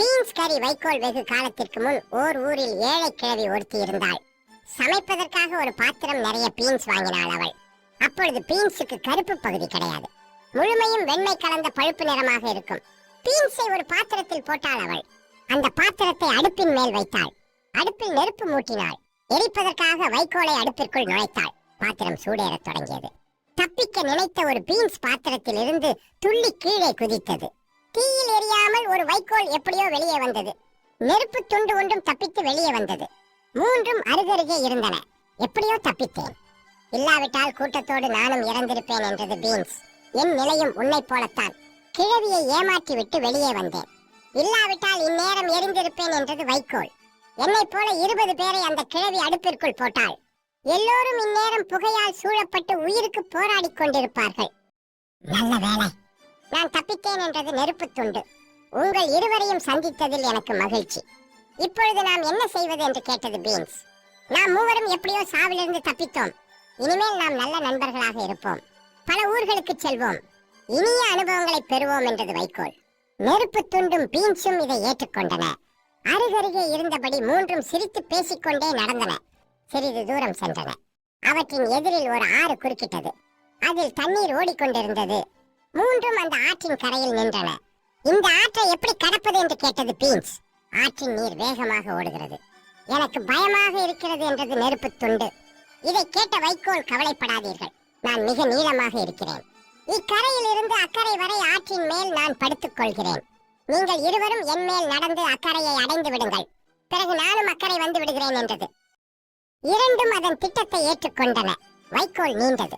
Beans கறி வைக்கோல் வெகு காலத்திற்கு முன் ஓர் ஊரில் ஏழை கிழவி ஒருத்தி இருந்தாள். சமைப்பதற்காக ஒரு பாத்திரம் நிறைய பீன்ஸ் வாங்கினாள் அவள். அப்பொழுது பீன்ஸுக்கு கருப்பு பகுதி கிடையாது. முழுமையும் வெண்மை கலந்த பழுப்பு நிறமாக இருக்கும். பீன்ஸை ஒரு பாத்திரத்தில் போட்டாள் அவள். அந்த பாத்திரத்தை அடுப்பின் மேல் வைத்தாள். அடுப்பில் நெருப்பு மூட்டினாள். எரிப்பதற்காக வைக்கோலை அடுப்பிற்குள் நுழைத்தாள். பாத்திரம் சூடேறத் தொடங்கியது. தப்பிக்க நினைத்த ஒரு பீன்ஸ் பாத்திரத்தில் இருந்து துள்ளி கீழே குதித்தது. தீயில் எரியாமல் ஒரு வைக்கோல் எப்படியோ வெளியே வந்தது. நெருப்பு துண்டு ஒன்றும் தப்பித்து வெளியே வந்தது. மூன்றும் அருகருகே இருந்தன. எப்படியோ தப்பித்தேன். இல்லாவிட்டால் கூட்டத்தோடு நானும் இறந்திருப்பேன் என்றது பீன்ஸ். என் நிலையும் உன்னைப் போலத்தான். கிழவியை ஏமாற்றி விட்டு வெளியே வந்தேன். இல்லாவிட்டால் இந்நேரம் எரிந்திருப்பேன் என்றது வைக்கோல். என்னைப் போல இருபது பேரை அந்த கிழவி அடுப்பிற்குள் போட்டாள். எல்லோரும் இந்நேரம் புகையால் சூழப்பட்டு உயிருக்கு போராடிக் கொண்டிருப்பார்கள். நல்ல வேலை நான் தப்பித்தேன் என்றது நெருப்பு துண்டு. உங்கள் இருவரையும் சந்தித்ததில் எனக்கு மகிழ்ச்சி. இப்பொழுது நாம் என்ன செய்வது என்று கேட்டது பீன்ஸ். நாம் மூவரும் எப்படியோ சாவிலிருந்து தப்பித்தோம். இனிமேல் நாம் நல்ல நண்பர்களாக இருப்போம். பல ஊர்களுக்கு செல்வோம். இனிய அனுபவங்களை பெறுவோம் என்றது வைக்கோல். நெருப்பு துண்டும் பீன்ஸும் இதை ஏற்றுக்கொண்டன. அருகருகே இருந்தபடி மூன்றும் சிரித்து பேசிக்கொண்டே நடந்தன. சிறிது தூரம் சென்றன. அவற்றின் எதிரில் ஒரு ஆறு குறுக்கிட்டது. அதில் தண்ணீர் ஓடிக்கொண்டிருந்தது. மூன்றும் அந்த ஆற்றின் கரையில் நின்றன. இந்த ஆற்றை எப்படி கடப்பது என்று கேட்டது பீன்ஸ். ஆற்றின் நீர் வேகமாக ஓடுகிறது. எனக்கு பயமாக இருக்கிறது என்றது நெருப்பு துண்டு. இதை கேட்ட வைக்கோல் கவலைப்படாதீர்கள். நான் மிக நீளமாக இருக்கிறேன். இக்கரையில் இருந்து அக்கறை வரை ஆற்றின் மேல் நான் படுத்துக் கொள்கிறேன். நீங்கள் இருவரும் என் மேல் நடந்து அக்கறையை அடைந்து விடுங்கள். பிறகு நானும் அக்கறை வந்து விடுகிறேன் என்றது. இரண்டும் அதன் திட்டத்தை ஏற்றுக்கொண்டன. வைக்கோல் நீண்டது.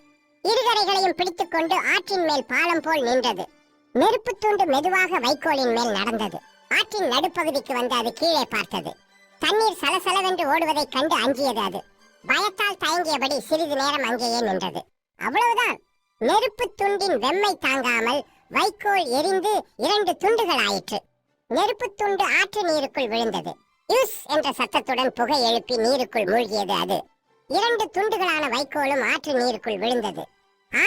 இருகரைகளையும் பிடித்துக்கொண்டு ஆற்றின் மேல் பாலம் போல் நின்றது. நெருப்பு துண்டு மெதுவாக வைக்கோலின் மேல் நடந்தது. ஆற்றின் நடுப்பகுதிக்கு வந்து அது கீழே பார்த்தது. தண்ணீர் சலசலவென்று ஓடுவதைக் கண்டு அஞ்சியது அது. பயத்தால் தயங்கியபடி சிறிது நேரம் அங்கேயே நின்றது. அவ்வளவுதான். நெருப்பு துண்டின் வெம்மை தாங்காமல் வைக்கோல் எரிந்து இரண்டு துண்டுகள் ஆயிற்று. நெருப்பு துண்டு ஆற்று நீருக்குள் விழுந்தது. யூஸ் என்ற சத்தத்துடன் புகை எழுப்பி நீருக்குள் மூழ்கியது அது. இரண்டு துண்டுகளான வைக்கோலும் ஆற்று நீருக்குள் விழுந்தது.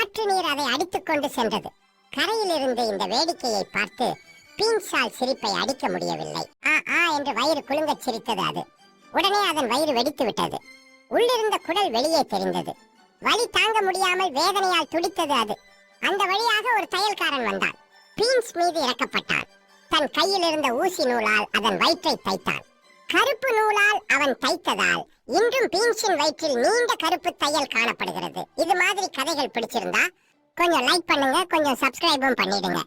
ஆற்று நீர் அதை அடித்துக் கொண்டு சென்றது. கரையில் இருந்து இந்த வேடிக்கையை பார்த்து பீன்ஸால் சிரிப்பை அடிக்க முடியவில்லை. ஆ ஆ என்று வயிறு குலுங்கச் சிரித்தது அது. உடனே அதன் வயிறு வெடித்து விட்டது. உள்ளிருந்த குடல் வெளியே தெரிந்தது. வலி தாங்க முடியாமல் வேதனையால் துடித்தது அது. அந்த வழியாக ஒரு தையல்காரன் வந்தான். பீன்ஸ் மீது இறக்கப்பட்டான். தன் கையில் இருந்த ஊசி நூலால் அதன் வயிற்றை தைத்தான். கருப்பு நூலால் அவன் தைத்ததால் இன்றும் பீன்ஸின் வயிற்றில் நீண்ட கருப்பு தையல் காணப்படுகிறது. இது மாதிரி கதைகள் பிடிச்சிருந்தா கொஞ்சம் லைக் பண்ணுங்க கொஞ்சம் சப்ஸ்கிரைபும் பண்ணிடுங்க.